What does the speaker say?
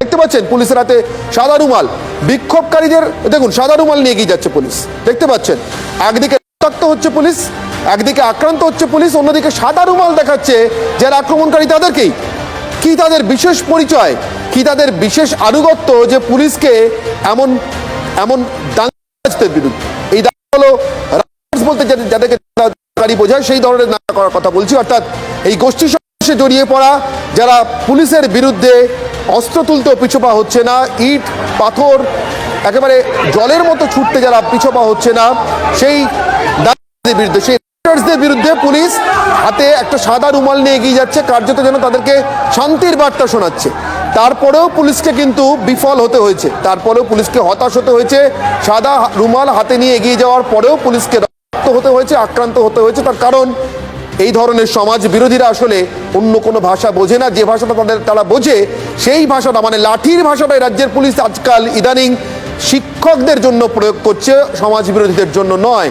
দেখতে পাচ্ছেন, পুলিশের হাতে সাদা রুমাল। বিক্ষোভকারীদের, দেখুন, সাদা রুমাল নিয়ে এগিয়ে যাচ্ছে পুলিশ। দেখতে পাচ্ছেন, একদিকে রক্তাক্ত হচ্ছে পুলিশ, একদিকে আক্রান্ত হচ্ছে পুলিশ, অন্যদিকে সাদা রুমাল দেখাচ্ছে যারা আক্রমণকারী তাদেরকেই। কি তাদের বিশেষ পরিচয়, কি তাদের বিশেষ আনুগত্য যে পুলিশকে এমন এমন দাঙ্গাবাজদের বিরুদ্ধে? এই দাঙ্গা হলো বলতে যাদের- যাদেরকে বোঝায়, সেই ধরনের দাঙ্গা করার কথা বলছি। অর্থাৎ এই গোষ্ঠী সমাবেশে জড়িয়ে পড়া যারা পুলিশের বিরুদ্ধে অস্ত্র তুলতেও পিছপা হচ্ছে না, ইট, পাথর, একেবারে জলের মতো ছুটতে যারা পিছপা হচ্ছে না, সেই বিরুদ্ধে সেই বিরুদ্ধে পুলিশ হাতে একটা সাদা রুমাল নিয়ে এগিয়ে যাচ্ছে, কার্যত যেন তাদেরকে শান্তির বার্তা শোনাচ্ছে। তারপরেও পুলিশকে কিন্তু বিফল হতে হয়েছে, তারপরেও পুলিশকে হতাশ হতে হয়েছে, সাদা রুমাল হাতে নিয়ে এগিয়ে যাওয়ার পরেও পুলিশকে রক্ত হতে হয়েছে, আক্রান্ত হতে হয়েছে, তার কারণ এই ধরনের সমাজ বিরোধীরা আসলে অন্য কোনো ভাষা বোঝে না। যে ভাষাটা তাদের তারা বোঝে, সেই ভাষাটা মানে লাঠির ভাষাটাই রাজ্যের পুলিশ আজকাল ইদানিং শিক্ষকদের জন্য প্রয়োগ করছে, সমাজ বিরোধীদের জন্য নয়।